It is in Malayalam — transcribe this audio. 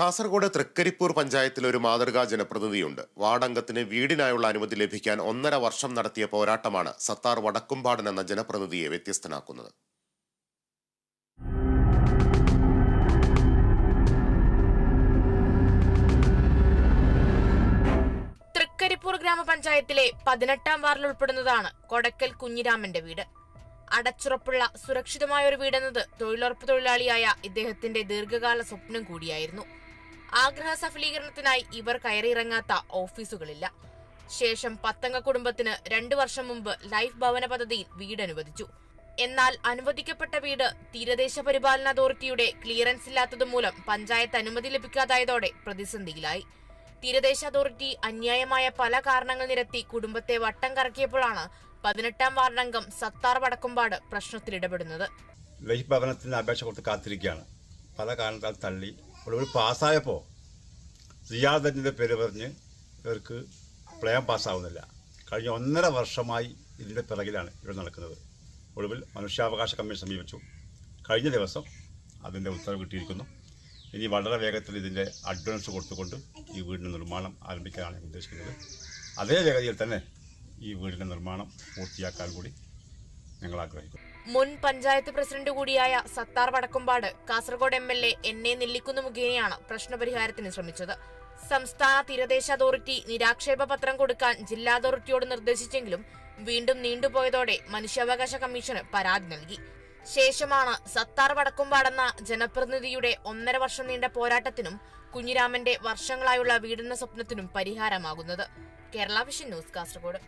കാസർഗോഡ് തൃക്കരിപ്പൂർ പഞ്ചായത്തിൽ ഒരു മാതൃകാ ജനപ്രതിനിധിയുണ്ട്. വാർഡംഗത്തിന് വീടിനായുള്ള അനുമതി ലഭിക്കാൻ ഒന്നര വർഷം നടത്തിയ പോരാട്ടമാണ് സത്താർ വടക്കുംപാടൻ എന്ന ജനപ്രതിനിധിയെ വ്യത്യസ്തനാക്കുന്നത്. തൃക്കരിപ്പൂർ ഗ്രാമപഞ്ചായത്തിലെ പതിനെട്ടാം വാർഡിൽ ഉൾപ്പെടുന്നതാണ് കൊടക്കൽ കുഞ്ഞിരാമന്റെ വീട്. അടച്ചുറപ്പുള്ള സുരക്ഷിതമായ ഒരു വീടെന്നത് തൊഴിലുറപ്പ് തൊഴിലാളിയായ ഇദ്ദേഹത്തിന്റെ ദീർഘകാല സ്വപ്നം കൂടിയായിരുന്നു. ആഗ്രഹ സഫലീകരണത്തിനായി ഇവർ കയറിയിറങ്ങാത്ത ഓഫീസുകളില്ല. ശേഷം പത്തംഗ കുടുംബത്തിന് രണ്ടു വർഷം മുമ്പ് ലൈഫ് ഭവന പദ്ധതിയിൽ വീട് അനുവദിച്ചു എന്നാൽ അനുവദിക്കപ്പെട്ട വീട് തീരദേശ പരിപാലന അതോറിറ്റിയുടെ ക്ലിയറൻസ് ഇല്ലാത്തതുമൂലം പഞ്ചായത്ത് അനുമതി ലഭിക്കാതായതോടെ പ്രതിസന്ധിയിലായി. തീരദേശ അതോറിറ്റി അന്യായമായ പല കാരണങ്ങൾ നിരത്തി കുടുംബത്തെ വട്ടം കറക്കിയപ്പോഴാണ് പതിനെട്ടാം വാർഡംഗം സത്താർ വടക്കുംപാട് പ്രശ്നത്തിൽ ഇടപെടുന്നത്. ലൈഫ് ഭവനത്തിന് അപേക്ഷ കൊടുത്ത് കാത്തിരിക്കുകയാണ്. പല കാരണത്താൽ തള്ളി ഒടുവിൽ പാസ്സായപ്പോൾ സിയാദത്തിന്റെ പേര് പറഞ്ഞ് ഇവർക്ക് പ്ലാൻ പാസ്സാവുന്നില്ല. കഴിഞ്ഞ ഒന്നര വർഷമായി ഇതിന്റെ പിറകിലാണ് ഇവർ നടക്കുന്നത്. ഒടുവിൽ മനുഷ്യാവകാശ കമ്മീഷൻ സമീപിച്ചു. കഴിഞ്ഞ ദിവസം അതിന്റെ ഉത്തരവ് കിട്ടിയിരിക്കുന്നു. ഇനി വളരെ വേഗത്തിൽ ഇതിന്റെ അഡ്വാൻസ് കൊടുത്തുകൊണ്ട് ഈ വീടിന്റെ നിർമ്മാണം ആരംഭിക്കാനാണ് ഉദ്ദേശിക്കുന്നത്. അതേ വേഗതയിൽ തന്നെ ഈ വീടിന്റെ നിർമ്മാണം പൂർത്തിയാക്കാൻ കൂടി ഞങ്ങൾ ആഗ്രഹിക്കുന്നു. മുൻ പഞ്ചായത്ത് പ്രസിഡന്റ് കൂടിയായ Sathar Vadakkumpad Kasaragod M L A N A Nellikunnu മുഖേനയാണ് പ്രശ്നപരിഹാരത്തിന് ശ്രമിച്ചത്. സംസ്ഥാന തീരദേശ അതോറിറ്റി നിരാക്ഷേപ പത്രം കൊടുക്കാൻ ജില്ലാ അതോറിറ്റിയോട് നിർദ്ദേശിച്ചെങ്കിലും വീണ്ടും നീണ്ടുപോയതോടെ മനുഷ്യാവകാശ കമ്മീഷന് പരാതി നൽകി. ശേഷമാണ് സത്താർ വടക്കുംപാടെന്ന ജനപ്രതിനിധിയുടെ ഒന്നര വർഷം നീണ്ട പോരാട്ടത്തിനും കുഞ്ഞിരാമന്റെ വർഷങ്ങളായുള്ള വീടെന്ന സ്വപ്നത്തിനും പരിഹാരമാകുന്നത്. Kerala vision news Kasaragod.